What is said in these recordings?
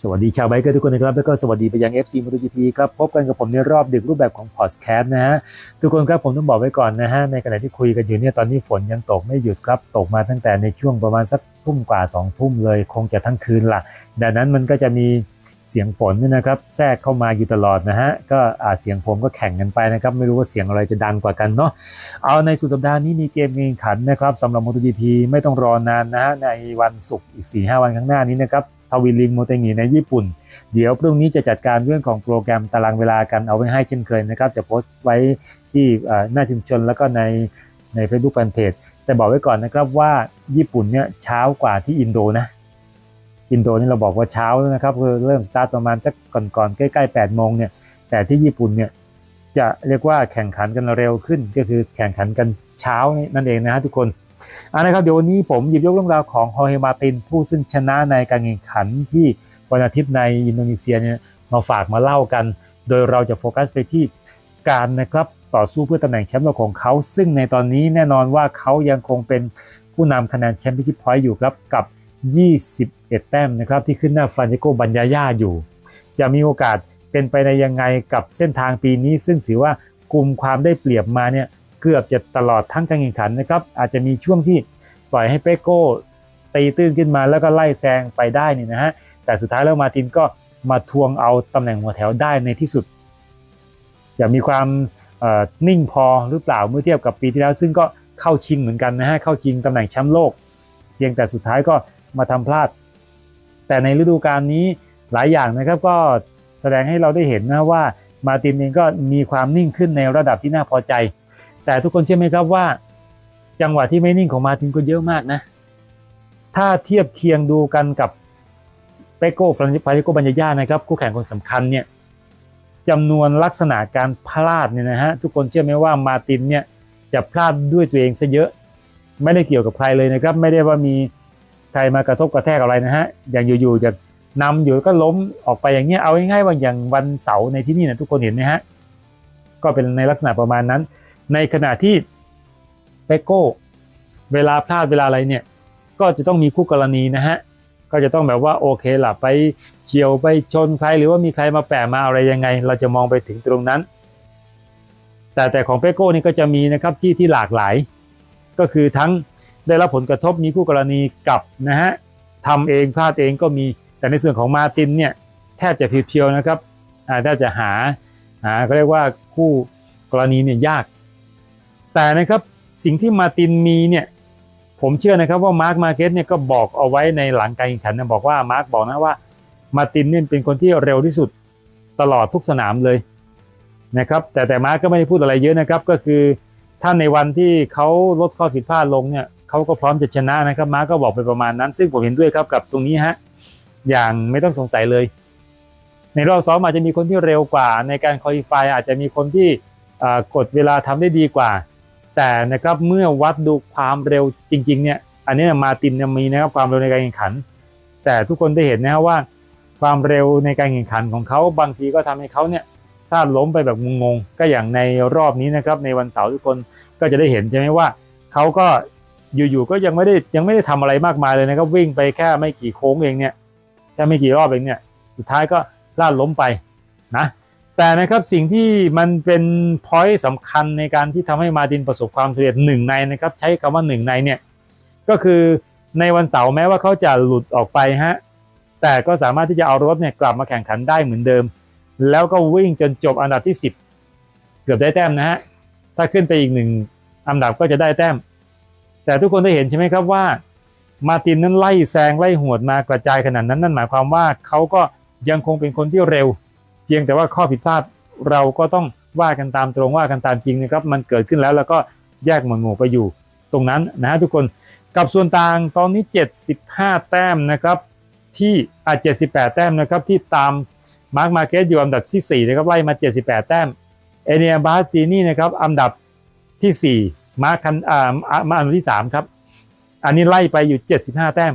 สวัสดีชาวไบเกอร์ทุกคนนะครับ แล้วก็สวัสดีไปยัง FC MotoGP ครับ พบกันกับผมในรอบดึกรูปแบบของพอดแคสต์นะฮะ ทุกคนครับผมต้องบอกไว้ก่อนนะฮะ ในขณะที่คุยกันอยู่เนี่ยตอนนี้ฝนยังตกไม่หยุดครับ ตกมาตั้งแต่ในช่วงประมาณสักทุ่มกว่า2องทุ่มเลย คงจะทั้งคืนละดังนั้นมันก็จะมีเสียงฝนเนี่ยนะครับแทรกเข้ามาอยู่ตลอดนะฮะก็อาจเสียงผมก็แข่งกันไปนะครับ ไม่รู้ว่าเสียงอะไรจะดังกว่ากันเนาะเอาในสุดสัปดาห์นี้มีเกมแข่งขันนะครับสำหรับ MotoGP ไม่ต้องรอนานนะฮะในวันศุกร์อีก 4-5 วันข้างหน้านี้นะครับ ทวิลิงโมเตงีในญี่ปุ่น เดี๋ยวพรุ่งนี้จะจัดการเรื่องของโปรแกรมตารางเวลากันเอาไว้ให้เช่นเคยนะครับ จะโพสต์ไว้ที่หน้าชุมชนแล้วก็ในใน Facebook Fanpage แต่บอกไว้ก่อนนะครับว่าญี่ปุ่นเนี่ยเช้ากว่าที่อินโดนะอินโดนี่เราบอกว่าเช้าแล้วนะครับคือเริ่มสตาร์ทประมาณสักก่อนๆใกล้ๆ8โมงเนี่ยแต่ที่ญี่ปุ่นเนี่ยจะเรียกว่าแข่งขันกันเร็วขึ้นก็คือแข่งขันกันเช้านั่นเองนะฮะทุกคน อานะครับเดี๋ยววันนี้ผมหยิบยกเรื่องราวของฮอเฮมาติน ผู้ซึ่งชนะในการแข่งขันที่วันอาทิตย์ในอินโดนีเซียเนี่ยมาฝากมาเล่ากัน โดยเราจะโฟกัสไปที่การนะครับต่อสู้เพื่อตำแหน่งแชมป์โลกของเขา ซึ่งในตอนนี้แน่นอนว่าเขายังคงเป็นผู้นำคะแนนแชมเปี้ยนชิพพอยต์อยู่ครับกับ 21 แต้มนะครับที่ขึ้นหน้าฟรานเจโกบัญญาย่าอยู่ จะมีโอกาสเป็นไปในยังไงกับเส้นทางปีนี้ ซึ่งถือว่ากลุ่มความได้เปรียบมาเนี่ย เกือบจะตลอดทั้งการแข่งขันนะครับ อาจจะมีช่วงที่ปล่อยให้เปโก้ตีตื้นขึ้นมาแล้วก็ไล่แซงไปได้นี่นะฮะ แต่สุดท้ายแล้วมาตินก็มาทวงเอาตำแหน่งหัวแถวได้ในที่สุด อย่ามีความนิ่งพอหรือเปล่าเมื่อเทียบกับปีที่แล้ว ซึ่งก็เข้าชิงเหมือนกันนะฮะเข้าชิงตำแหน่งแชมป์โลก เพียงแต่สุดท้ายก็มาทำพลาด แต่ในฤดูกาลนี้หลายอย่างนะครับก็แสดงให้เราได้เห็นนะว่ามาตินเองก็มีความนิ่งขึ้นในระดับที่น่าพอใจ แต่ทุกคนเชื่อไหมครับว่า จังหวะที่ไม่นิ่งของมาตินก็เยอะมากนะ ถ้าเทียบเคียงดูกันกับเปโก้ฟรานซิโกบัญญานะครับคู่แข่งคนสำคัญเนี่ยจำนวนลักษณะการพลาดเนี่ยนะฮะทุกคนเชื่อไหมว่ามาตินเนี่ยจะพลาดด้วยตัวเองซะเยอะ ไม่ได้เกี่ยวกับใครเลยนะครับ ไม่ได้ว่ามีใครมากระทบกระแทกอะไรนะฮะอย่างอยู่ๆจะนำอยู่ก็ล้มออกไปอย่างเงี้ยเอาง่ายๆว่าอย่างวันเสาร์ในที่นี่นะทุกคนเห็นไหมฮะก็เป็นในลักษณะประมาณนั้น ในขณะที่เปโก้เวลาพลาดเวลาอะไรเนี่ย ก็จะต้องมีคู่กรณีนะฮะ ก็จะต้องแบบว่าโอเคล่ะไปเฉียวไปชนใครหรือว่ามีใครมาแปะมาอะไรยังไง เราจะมองไปถึงตรงนั้น แต่แต่ของเปโก้นี่ก็จะมีนะครับที่ที่หลากหลาย ก็คือทั้งได้รับผลกระทบมีคู่กรณีกับนะฮะทำเองพลาดเองก็มีแต่ในส่วนของมาตินเนี่ยแทบจะเพียวๆนะครับแทบจะหาหาก็เรียกว่าคู่กรณีเนี่ยยาก แต่นะครับสิ่งที่มาตินมีเนี่ยผมเชื่อนะครับว่ามาร์คมาเก็ตเนี่ยก็บอกเอาไว้ในหลังการแข่งขันนะบอกว่ามาร์คบอกนะว่ามาตินเนี่ยเป็นคนที่เร็วที่สุดตลอดทุกสนามเลยนะครับแต่แต่มาร์คก็ไม่ได้พูดอะไรเยอะนะครับ ก็คือถ้าในวันที่เขาลดข้อผิดพลาดลงเนี่ยเขาก็พร้อมจะชนะนะครับมาร์คก็บอกไปประมาณนั้น ซึ่งผมเห็นด้วยครับกับตรงนี้ฮะอย่างไม่ต้องสงสัยเลย ในรอบซ้อมอาจจะมีคนที่เร็วกว่า ในการคอลี่ฟอาจจะมีคนที่กดเวลาทำได้ดีกว่า แต่นะครับเมื่อวัดดูความเร็วจริงๆเนี่ยอันนี้มาตินมีนะครับความเร็วในการแข่งขัน แต่ทุกคนได้เห็นนะครับว่าความเร็วในการแข่งขันของเขาบางทีก็ทำให้เขาเนี่ยถ้าล้มไปแบบงงๆก็อย่างในรอบนี้นะครับในวันเสาร์ทุกคนก็จะได้เห็นใช่ไหมว่าเขาก็อยู่ๆก็ยังไม่ได้ยังไม่ได้ทำอะไรมากมายเลยนะครับวิ่งไปแค่ไม่กี่โค้งเองเนี่ยแค่ไม่กี่รอบเองเนี่ยสุดท้ายก็ลาดล้มไปนะ แต่นะครับสิ่งที่มันเป็นพอยต์สำคัญในการที่ทำให้มาตินประสบความสำเร็จหนึ่งในนะครับ ใช้คำว่าหนึ่งในเนี่ยก็คือในวันเสาร์แม้ว่าเขาจะหลุดออกไปฮะแต่ก็สามารถที่จะเอารถเนี่ยกลับมาแข่งขันได้เหมือนเดิม แล้วก็วิ่งจนจบอันดับที่ 10 เกือบได้แต้มนะฮะถ้าขึ้นไปอีกหนึ่งอันดับก็จะได้แต้ม แต่ทุกคนได้เห็นใช่ไหมครับว่า มาตินนั้นไล่แซงไล่หวดมากระจายขนาดนั้นนั่นหมายความว่าเขาก็ยังคงเป็นคนที่เร็ว เพียงแต่ว่าข้อผิดพลาดเราก็ต้องว่ากันตามตรงว่ากันตามจริงนะครับ มันเกิดขึ้นแล้วแล้วก็แยกหมวดหมู่ไปอยู่ ตรงนั้นนะฮะทุกคนกับส่วนต่างตอนนี้ 75 แต้มนะครับที่อ่า78 แต้มนะครับที่ตามมาร์คมาเก็ตอยู่อันดับที่ 4 นะครับไล่มา 78 แต้มเอเนียบาสตีนี่นะครับอันดับที่ 4 มาร์คันอ่ามาอันดับที่ 3 ครับ อันนี้ไล่ไปอยู่ 75 แต้ม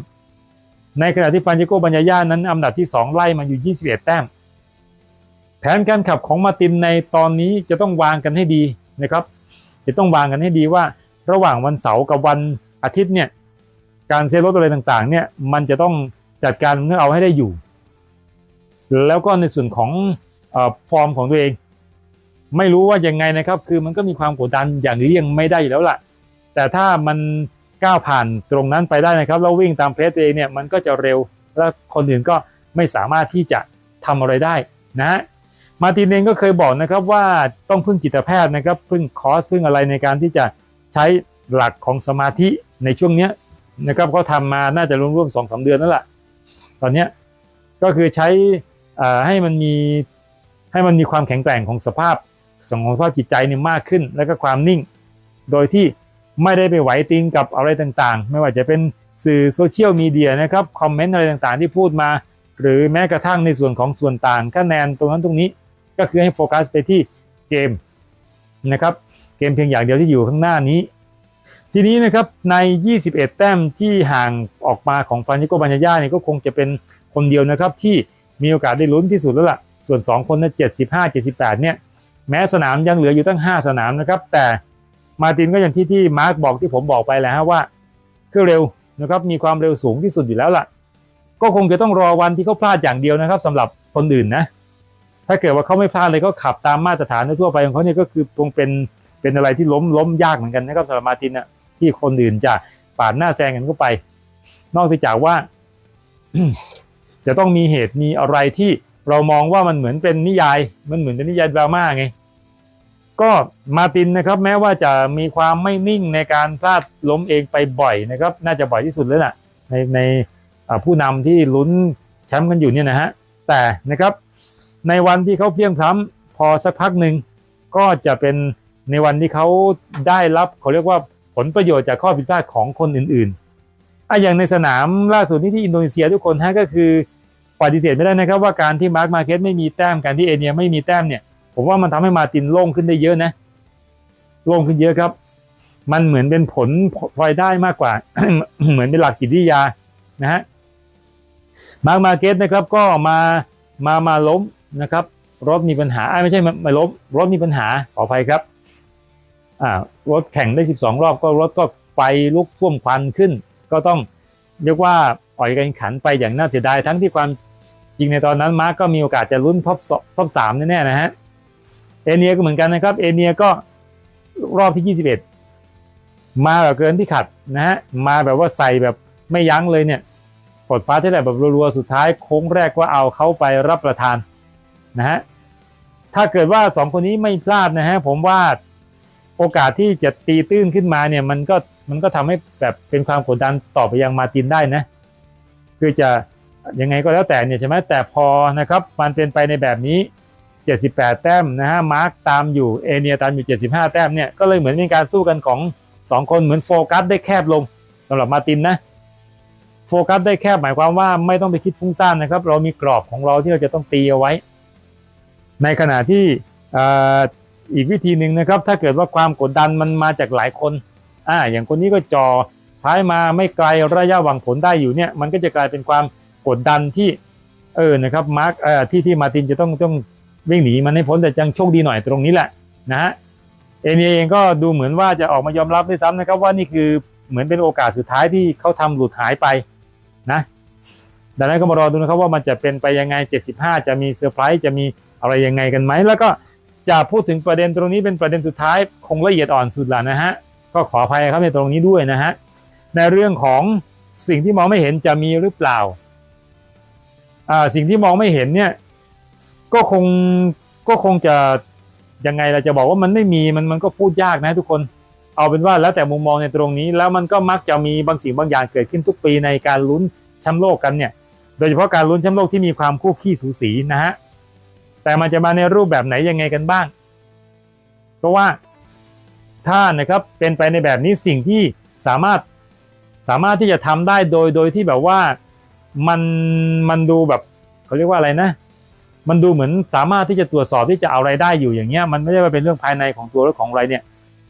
ในขณะที่ฟันเจโกบัญญาย่านั้นอันดับที่ 2 ไล่มาอยู่ 21 แต้ม แผนการขับของมาตินในตอนนี้จะต้องวางกันให้ดีนะครับ จะต้องวางกันให้ดีว่า ระหว่างวันเสาร์กับวันอาทิตย์เนี่ยการเซลรถอะไรต่างๆเนี่ยมันจะต้องจัดการเมื่อเอาให้ได้อยู่ แล้วก็ในส่วนของอฟอร์มของตัวเอง ไม่รู้ว่ายังไงนะครับ คือมันก็มีความกดดันอย่างเลี่ยงไม่ได้อยู่แล้วล่ะ แต่ถ้ามันก้าวผ่านตรงนั้นไปได้นะครับแล้ววิ่งตามเพจตัวเองเนี่ยมันก็จะเร็ว แล้วคนอื่นก็ไม่สามารถที่จะทำอะไรได้นะฮะ มาตินเองก็เคยบอกนะครับว่าต้องพึ่งจิตแพทย์นะครับพึ่งคอร์สพึ่งอะไรในการที่จะใช้หลักของสมาธิในช่วงเนี้ยนะครับเขาทำมาน่าจะร่วมๆสองสาเดือนนั่นแหละตอนเนี้ยก็คือใช้ให้มันมีให้มันมีความแข็งแกร่งของสภาพสของสภาพจิตใจเนี่ยมากขึ้น แล้วก็ความนิ่ง โดยที่ไม่ได้ไปไหวติงกับอะไรต่างๆ ไม่ว่าจะเป็นสื่อโซเชียลมีเดียนะครับคอมเมนต์อะไรต่างๆ ที่พูดมา หรือแม้กระทั่งในส่วนของส่วนต่างคะแนนตรงนั้นตรงนี้ ก็คือให้โฟกัสไปที่เกมนะครับเกมเพียงอย่างเดียวที่อยู่ข้างหน้านี้ ทีนี้นะครับใน 21 แต้มที่ห่างออกมาของฟรานชิโกบัญญาเนี่ยก็คงจะเป็นคนเดียวนะครับที่มีโอกาสได้ลุ้นที่สุดแล้วล่ะ ส่วน 2 คนนะ75 78 เนี่ย แม้สนามยังเหลืออยู่ตั้ง 5 สนามนะครับ แต่มาตินก็อย่างที่ที่มาร์กบอกที่ผมบอกไปแล้วฮะว่าเครื่องเร็วนะครับมีความเร็วสูงที่สุดอยู่แล้วล่ะ ก็คงจะต้องรอวันที่เขาพลาดอย่างเดียวนะครับสำหรับคนอื่นนะ ถ้าเกิดว่าเขาไม่พลาดเลยก็ขับตามมาตรฐานทั่วไปของเขาเนี่ยก็คือคงเป็นเป็นอะไรที่ล้มล้มยากเหมือนกันนะครับสำหรับมาตินนะที่คนอื่นจะปาดหน้าแซงกันเข้าไป นอกจากว่า จะต้องมีเหตุมีอะไรที่เรามองว่ามันเหมือนเป็นนิยาย มันเหมือนเป็นนิยายดราม่าไงก็มาตินนะครับ แม้ว่าจะมีความไม่นิ่งในการพลาดล้มเองไปบ่อยนะครับ น่าจะบ่อยที่สุดเลยล่ะในในผู้นำที่ลุ้นแชมป์กันอยู่เนี่ยนะฮะแต่นะครับ ในวันที่เขาเพียงพล้ำพอสักพักหนึ่งก็จะเป็นในวันที่เขาได้รับเขาเรียกว่าผลประโยชน์จากข้อผิดพลาดของคนอื่นๆอะอย่างในสนามล่าสุดนี้ที่อินโดนีเซียทุกคนฮะก็คือปฏิเสธไม่ได้นะครับว่าการที่มาร์คมาเก็ตไม่มีแต้มการที่เอเนียไม่มีแต้มเนี่ย ผมว่ามันทำให้มาตินโล่งขึ้นได้เยอะนะโล่งขึ้นเยอะครับ มันเหมือนเป็นผลพลอยได้มากกว่า เหมือนเป็นหลักจิตวิทยานะฮะมาร์คมาเก็ตนะครับก็มามามาล้ม นะครับ รถมีปัญหาไม่ใช่มามาล้มรถมีปัญหาขออภัยครับอ่ารถแข่งได้ 12 รอบก็รถก็ไฟลุกท่วมควันขึ้น ก็ต้องเรียกว่าปล่อยกันขันไปอย่างน่าเสียดายทั้งที่ความจริงในตอนนั้นมาร์กก็มีโอกาสจะลุ้นท็อปท็อปสามแน่ๆนะฮะเอเนียก็เหมือนกันนะครับเอเนียก็รอบที่ 21 มาแบบเกินที่ขัดนะฮะมาแบบว่าใส่แบบไม่ยั้งเลยเนี่ยกดฟ้าที่ไหนแบบรัวๆสุดท้ายโค้งแรกก็เอาเขาไปรับประทาน นะฮะถ้าเกิดว่า 2 คนนี้ไม่พลาดนะฮะผมว่าโอกาสที่จะตีตื้นขึ้นมาเนี่ยมันก็มันก็ทำให้แบบเป็นความกดดันต่อไปยังมาตินได้นะ คือจะยังไงก็แล้วแต่เนี่ยใช่ไหมแต่พอนะครับมันเป็นไปในแบบนี้ 78 แต้มนะฮะมาร์กตามอยู่เอเนียตามอยู่ 75 แต้มเนี่ยก็เลยเหมือนเป็นการสู้กันของ 2 คนเหมือนโฟกัสได้แคบลงสำหรับมาตินนะโฟกัสได้แคบหมายความว่าไม่ต้องไปคิดฟุ้งซ่านนะครับ เรามีกรอบของเราที่เราจะต้องตีเอาไว้ ในขณะที่ออีกวิธีหนึ่งนะครับ ถ้าเกิดว่าความกดดันมันมาจากหลายคนอ่าอย่างคนนี้ก็จอท้ายมาไม่ไกลระยะหวังผลได้อยู่เนี่ย มันก็จะกลายเป็นความกดดันที่เออนะครับมาร์กที่ที่มาตินจะต้องต้องวิ่งหนีมันให้พ้นแต่ยังโชคดีหน่อยตรงนี้แหละนะฮะเอเนียเองก็ดูเหมือนว่าจะออกมายอมรับด้วยซ้ำนะครับ ว่านี่คือเหมือนเป็นโอกาสสุดท้ายที่เขาทำหลุดหายไปนะดังนั้นก็มารอดูนะครับว่ามันจะเป็นไปยังไง 75 จะมีเซอร์ไพรส์จะมี อะไรยังไงกันไหม แล้วก็จะพูดถึงประเด็นตรงนี้เป็นประเด็นสุดท้าย คงละเอียดอ่อนสุดละนะฮะ ก็ขออภัยครับในตรงนี้ด้วยนะฮะ ในเรื่องของสิ่งที่มองไม่เห็นจะมีหรือเปล่าอ่า สิ่งที่มองไม่เห็นเนี่ย ก็คงก็คงจะยังไงเราจะบอกว่ามันไม่มีมันมันก็พูดยากนะทุกคน เอาเป็นว่าแล้วแต่มุมมองในตรงนี้ แล้วมันก็มักจะมีบางสิ่งบางอย่างเกิดขึ้นทุกปีในการลุ้นแชมป์โลกกันเนี่ย โดยเฉพาะการลุ้นแชมป์โลกที่มีความคู่ขี้สูสีนะฮะ แต่มันจะมาในรูปแบบไหนยังไงกันบ้าง เพราะว่าถ้านะครับเป็นไปในแบบนี้สิ่งที่สามารถสามารถที่จะทำได้โดยโดยที่แบบว่ามันมันดูแบบเขาเรียกว่าอะไรนะ มันดูเหมือนสามารถที่จะตรวจสอบที่จะเอาไรายได้อยู่อย่างเงี้ยมันไม่ได้ว่าเป็นเรื่องภายในของตัวรถของอะไรเนี่ย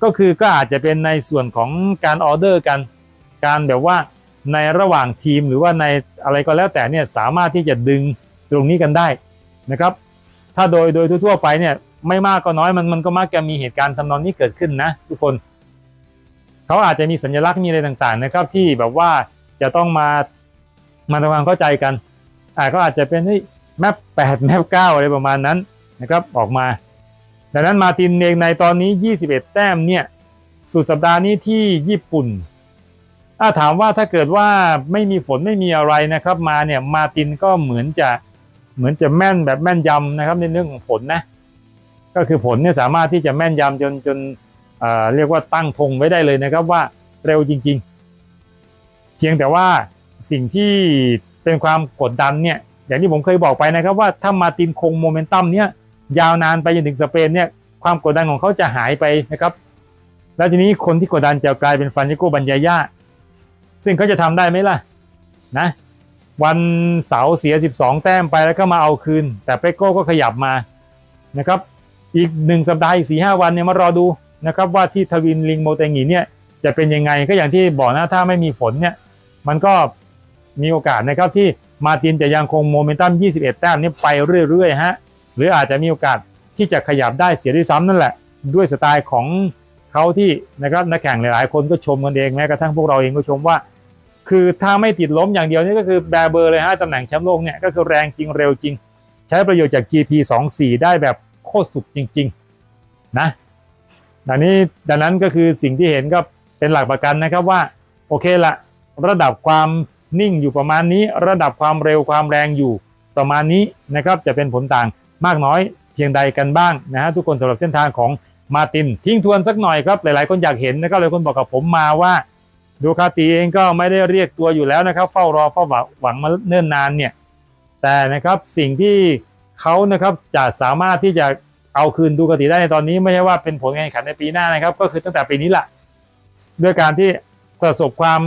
ก็คือก็อาจจะเป็นในส่วนของการออเดอร์กัน การแบบว่าในระหว่างทีมหรือว่าในอะไรก็แล้วแต่เนี่ยสามารถที่จะดึงตรงนี้กันได้นะครับ ถ้าโดยโดยทั่วๆไปเนี่ย ไม่มากก็น้อยมันมันก็มักจะมีเหตุการณ์ทำนองนี้เกิดขึ้นนะ ทุกคน เขาอาจจะมีสัญลักษณ์มีอะไรต่างๆ นะครับ ที่แบบว่าจะต้องมามาทำความเข้าใจกันอ่าก็อาจจะเป็นเฮ้ยแมป8แมป9อะไรประมาณนั้นนะครับออกมา ดังนั้นมาตินเองในตอนนี้ 21 แต้มเนี่ยสุดสัปดาห์นี้ที่ญี่ปุ่นถ้าถามว่าถ้าเกิดว่าไม่มีฝนไม่มีอะไรนะครับ มาเนี่ยมาตินก็เหมือนจะ เหมือนจะแม่นแบบแม่นยำนะครับในเรื่องของผลนะ ก็คือผลเนี่ยสามารถที่จะแม่นยำจนจนเเรียกว่าตั้งธงไว้ได้เลยนะครับว่าเร็วจริง ๆ เพียงแต่ว่าสิ่งที่เป็นความกดดันเนี่ยอย่างที่ผมเคยบอกไปนะครับว่าถ้ามาตินคงโมเมนตัมเนี่ยยาวนานไปจนถึงสเปนเนี่ยความกดดันของเขาจะหายไปนะครับ แล้วทีนี้คนที่กดดันจะกลายเป็นฟันยิโกบัญญาย่าซึ่งเขาจะทำได้ไหมล่ะนะ วันเสาร์เสีย 12 แต้มไปแล้วก็มาเอาคืน แต่เปโก้ก็ขยับมานะครับ อีกหนึ่งสัปดาห์อีกสี่ห้าวันเนี่ยมารอดูนะครับว่าที่ทวินลิงโมเตงีเนี่ยจะเป็นยังไงก็อย่างที่บอกนะถ้าไม่มีฝนเนี่ยมันก็มีโอกาสนะครับที่มาตินจะยังคงโมเมนตัม 21 แต้มนี้ไปเรื่อยๆฮะหรืออาจจะมีโอกาสที่จะขยับได้เสียด้วยซ้ำนั่นแหละ ด้วยสไตล์ของเขาที่นะครับนักแข่งหลายๆ คนก็ชมกันเองแม้กระทั่งพวกเราเองก็ชมว่า คือถ้าไม่ติดล้มอย่างเดียวนี่ก็คือแบร์เบอร์เลยฮะตำแหน่งแชมป์โลกเนี่ยก็คือแรงจริงเร็วจริง ใช้ประโยชน์จาก GP 24ได้แบบโคตรสุดจริง ๆ นะดังนี้ดังนั้นก็คือสิ่งที่เห็นก็เป็นหลักประกันนะครับว่า โอเคละระดับความนิ่งอยู่ประมาณนี้ ระดับความเร็วความแรงอยู่ประมาณนี้นะครับจะเป็นผลต่างมากน้อยเพียงใดกันบ้างนะฮะทุกคนสำหรับเส้นทางของมาตินทิ้งทวนสักหน่อยครับหลายๆ คนอยากเห็นนะครับหลายคนบอกกับผมมาว่า ดูคาติเองก็ไม่ได้เรียกตัวอยู่แล้วนะครับ เฝ้ารอเฝ้าหวังมาเนิ่นนานเนี่ย แต่นะครับสิ่งที่เขานะครับจะสามารถที่จะเอาคืนดูคาติได้ในตอนนี้ไม่ใช่ว่าเป็นผลการแข่งขันในปีหน้านะครับ ก็คือตั้งแต่ปีนี้แหละด้วยการที่ประสบความ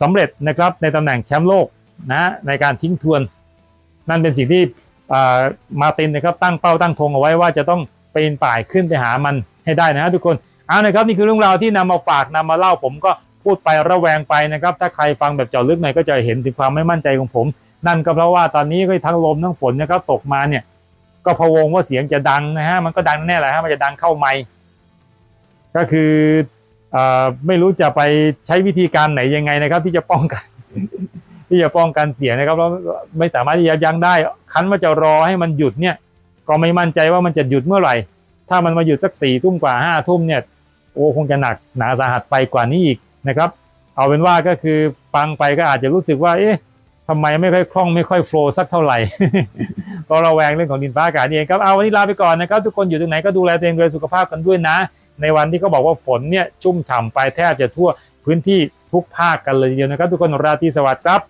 สำเร็จนะครับในตำแหน่งแชมป์โลกนะในการทิ้งทวน นั่นเป็นสิ่งที่มาตินนะครับตั้งเป้าตั้งธงเอาไว้ว่าจะต้องปีนป่ายขึ้นไปหามันให้ได้นะทุกคนเอานะครับนี่คือเรื่องราวที่นำมาฝากนำมาเล่าผมก็ พูดไประแวงไปนะครับ ถ้าใครฟังแบบเจาะลึกหน่อยก็จะเห็นถึงความไม่มั่นใจของผม นั่นก็เพราะว่าตอนนี้ก็ทั้งลมทั้งฝนนะครับตกมาเนี่ย ก็พะวงว่าเสียงจะดังนะฮะมันก็ดังแน่แหละฮะมันจะดังเข้าไมค์ก็คืออไม่รู้จะไปใช้วิธีการไหนยังไงนะครับ ที่จะป้องกัน ที่จะป้องกันเสียงนะครับแล้วไม่สามารถที่จะยั้งได้คันว่าจะรอให้มันหยุดเนี่ย ก็ไม่มั่นใจว่ามันจะหยุดเมื่อไหร่ ถ้ามันมาหยุดสักสี่ทุ่มกว่าห้าทุ่มเนี่ยโอ้คงจะหนักหนาสาหัสไปกว่านี้อีก นะครับ เอาเป็นว่าก็คือฟังไปก็อาจจะรู้สึกว่าเอ๊ะทำไมไม่ค่อยคล่องไม่ค่อยโฟล์สักเท่าไหร่ก็ระแวงเรื่องของดินฟ้าอากาศนี่เองครับเอาวันนี้ลาไปก่อนนะครับ ทุกคนอยู่ตรงไหนก็ดูแลตัวเองดูแลสุขภาพกันด้วยนะ ในวันที่เขาบอกว่าฝนเนี่ยชุ่มฉ่ำไปแทบจะทั่วพื้นที่ทุกภาคกันเลยทีเดียวนะครับ ทุกคนราตรีสวัสดิ์ครับ